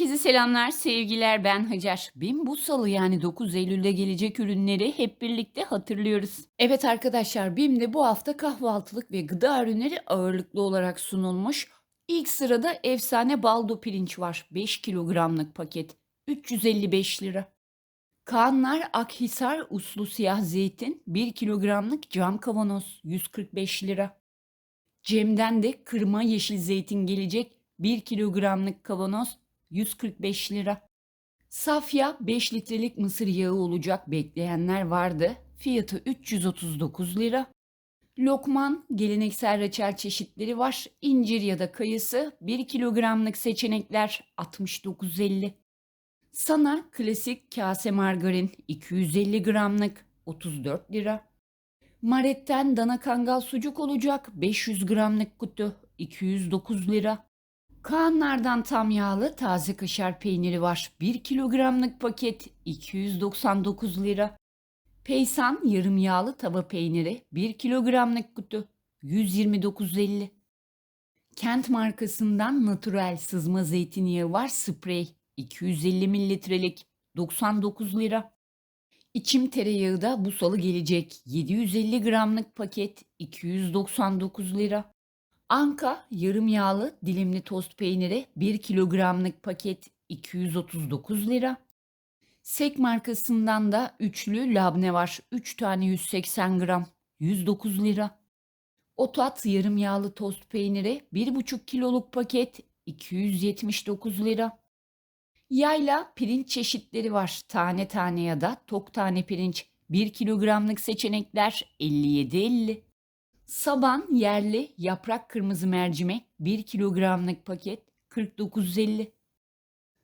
Herkese selamlar, sevgiler. Ben Hacer. BİM bu salı yani 9 Eylül'de gelecek ürünleri hep birlikte hatırlıyoruz. Evet arkadaşlar, BİM'de bu hafta kahvaltılık ve gıda ürünleri ağırlıklı olarak sunulmuş. İlk sırada efsane baldo pirinç var. 5 kilogramlık paket. 355 lira. Kaanlar Akhisar uslu siyah zeytin 1 kilogramlık cam kavanoz 145 lira. Cem'den de kırma yeşil zeytin gelecek 1 kilogramlık kavanoz 145 lira. Safya 5 litrelik mısır yağı olacak bekleyenler vardı. Fiyatı 339 lira. Lokman geleneksel reçel çeşitleri var. İncir ya da kayısı 1 kilogramlık seçenekler 69.50. Sana klasik kase margarin 250 gramlık 34 lira. Maret'ten dana kangal sucuk olacak 500 gramlık kutu 209 lira. Kaanlardan tam yağlı taze kaşar peyniri var. 1 kilogramlık paket 299 lira. Peysan yarım yağlı tava peyniri 1 kilogramlık kutu 129.50. Kent markasından natural sızma zeytinyağı var sprey 250 mililitrelik 99 lira. İçim tereyağı da bu salı gelecek 750 gramlık paket 299 lira. Anka yarım yağlı dilimli tost peyniri 1 kilogramlık paket 239 lira. Sek markasından da üçlü labne var. 3 tane 180 gram 109 lira. Otat yarım yağlı tost peyniri 1,5 kiloluk paket 279 lira. Yayla pirinç çeşitleri var. Tane tane ya da tok tane pirinç 1 kilogramlık seçenekler 57.50. Saban yerli yaprak kırmızı mercimek 1 kilogramlık paket 49.50.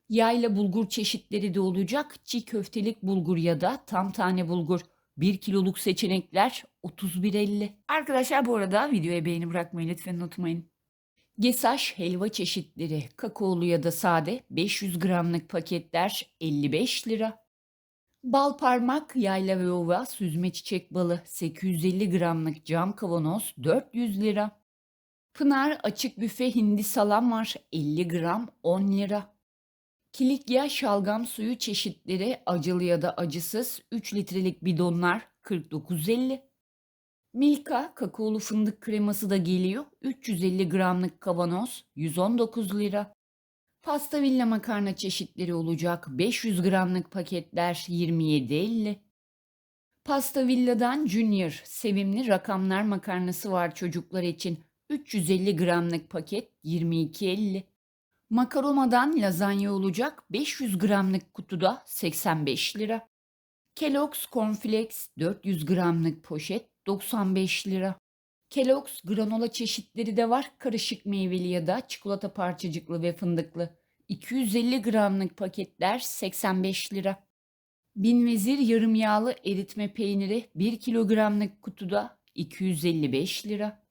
Yayla bulgur çeşitleri de olacak. Çiğ köftelik bulgur ya da tam tane bulgur 1 kiloluk seçenekler 31.50. Arkadaşlar bu arada videoya beğeni bırakmayı lütfen unutmayın. Gesaş helva çeşitleri kakaolu ya da sade 500 gramlık paketler 55 lira. Bal parmak, yayla ve ova, süzme çiçek balı 850 gramlık cam kavanoz 400 lira. Pınar açık büfe hindi salam var 50 gram 10 lira. Kilikya şalgam suyu çeşitleri acılı ya da acısız 3 litrelik bidonlar 49.50. Milka kakaolu fındık kreması da geliyor 350 gramlık kavanoz 119 lira. Pasta villa makarna çeşitleri olacak 500 gramlık paketler 27.50. Pasta villadan Junior sevimli rakamlar makarnası var çocuklar için 350 gramlık paket 22.50. Makaroma'dan lazanya olacak 500 gramlık kutuda 85 lira. Kellogg's Cornflakes 400 gramlık poşet 95 lira. Kellogg's granola çeşitleri de var. Karışık meyveli ya da çikolata parçacıklı ve fındıklı. 250 gramlık paketler 85 lira. Binvezir yarım yağlı eritme peyniri 1 kilogramlık kutuda 255 lira.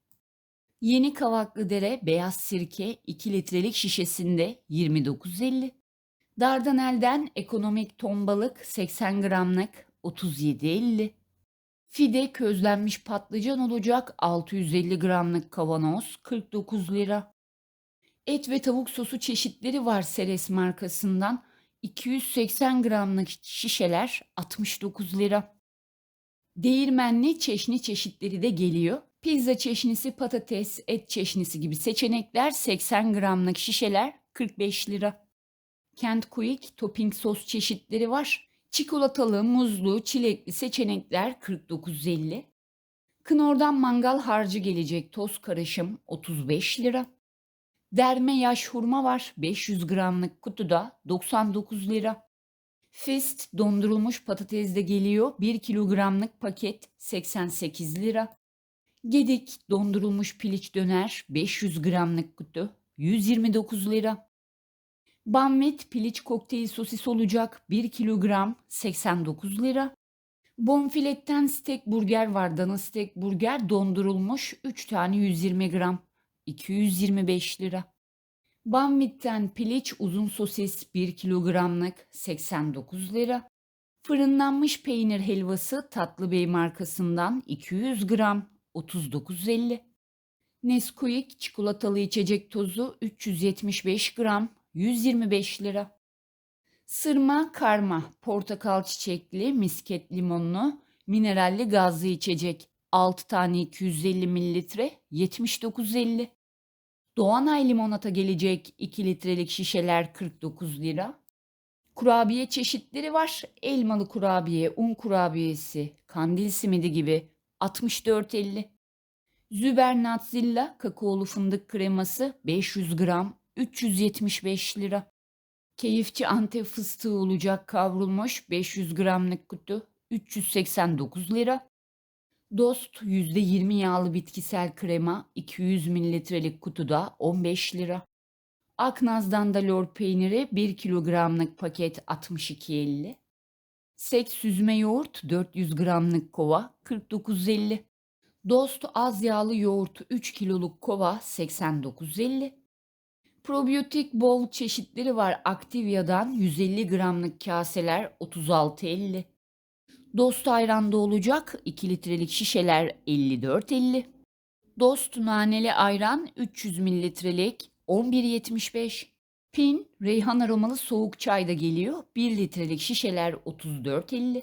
Yeni Kavaklı Dere beyaz sirke 2 litrelik şişesinde 29.50. Dardanel'den ekonomik ton balık 80 gramlık 37.50. Fide közlenmiş patlıcan olacak 650 gramlık kavanoz 49 lira. Et ve tavuk sosu çeşitleri var Seres markasından. 280 gramlık şişeler 69 lira. Değirmenli çeşni çeşitleri de geliyor. Pizza çeşnisi, patates, et çeşnisi gibi seçenekler 80 gramlık şişeler 45 lira. Kent Quick topping sos çeşitleri var. Çikolatalı, muzlu, çilekli seçenekler 49.50. Knorr'dan mangal harcı gelecek toz karışım 35 lira. Derme yaş hurma var 500 gramlık kutuda 99 lira. Fist dondurulmuş patates de geliyor 1 kilogramlık paket 88 lira. Gedik dondurulmuş piliç döner 500 gramlık kutu 129 lira. Banvit piliç kokteyl sosis olacak 1 kilogram 89 lira. Bonfiletten steak burger var. Dana steak burger dondurulmuş 3 tane 120 gram 225 lira. Banvit'ten piliç uzun sosis 1 kilogramlık 89 lira. Fırınlanmış peynir helvası Tatlıbey markasından 200 gram 39.50. Nesquik çikolatalı içecek tozu 375 gram 125 lira. Sırma karma, portakal çiçekli, misket limonlu, mineralli gazlı içecek. 6 tane 250 mililitre 79.50. Doğanay limonata gelecek 2 litrelik şişeler 49 lira. Kurabiye çeşitleri var. Elmalı kurabiye, un kurabiyesi, kandil simidi gibi 64.50. Züber Natzilla kakaolu fındık kreması 500 gram 375 lira. Keyifçi Antep fıstığı olacak kavrulmuş 500 gramlık kutu 389 lira. Dost %20 yağlı bitkisel krema 200 mililitrelik kutuda 15 lira. Aknaz'dan da lor peyniri 1 kilogramlık paket 62.50. Sek süzme yoğurt 400 gramlık kova 49.50. Dost az yağlı yoğurt 3 kiloluk kova 89.50. Probiyotik bowl çeşitleri var. Activia'dan 150 gramlık kaseler 36.50. Dost ayranda olacak 2 litrelik şişeler 54.50. Dost naneli ayran 300 mililitrelik 11.75. Pin reyhan aromalı soğuk çay da geliyor. 1 litrelik şişeler 34.50.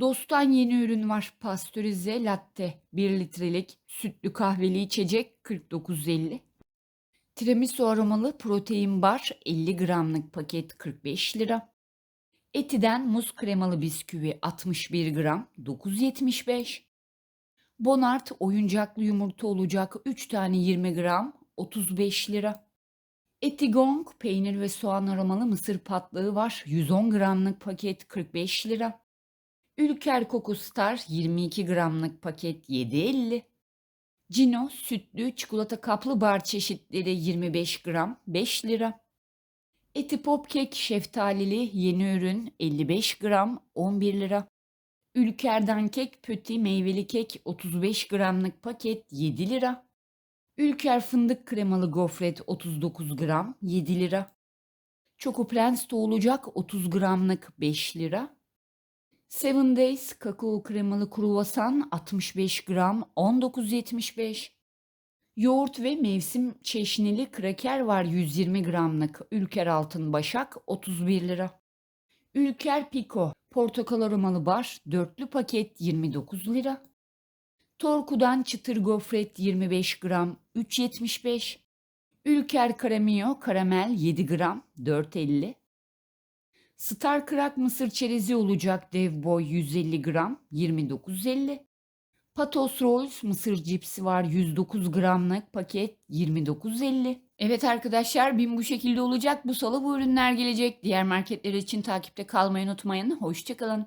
Dost'tan yeni ürün var. Pastörize latte 1 litrelik sütlü kahveli içecek 49.50. Tiramisu aromalı protein bar 50 gramlık paket 45 lira. Etiden muz kremalı bisküvi 61 gram 9.75. Bonart oyuncaklı yumurta olacak 3 tane 20 gram 35 lira. Etigong peynir ve soğan aromalı mısır patlığı var 110 gramlık paket 45 lira. Ülker Coco Star 22 gramlık paket 7.50. Cino sütlü çikolata kaplı bar çeşitleri 25 gram 5 lira. Eti pop kek şeftalili yeni ürün 55 gram 11 lira. Ülker'den kek pöti meyveli kek 35 gramlık paket 7 lira. Ülker fındık kremalı gofret 39 gram 7 lira. Choco Prens de olacak 30 gramlık 5 lira. Seven Days kakao kremalı kruvasan 65 gram 19.75. Yoğurt ve mevsim çeşnili kraker var 120 gramlık. Ülker Altın Başak 31 lira. Ülker Pico portakal aromalı bar dörtlü paket 29 lira. Torku'dan çıtır gofret 25 gram 3.75. Ülker Karamio karamel 7 gram 4.50. Star Crack mısır çerezi olacak dev boy 150 gram 29.50. Patos Rolls mısır cipsi var 109 gramlık paket 29.50. Evet arkadaşlar bin bu şekilde olacak. Bu salı bu ürünler gelecek. Diğer marketler için takipte kalmayı unutmayın. Hoşçakalın.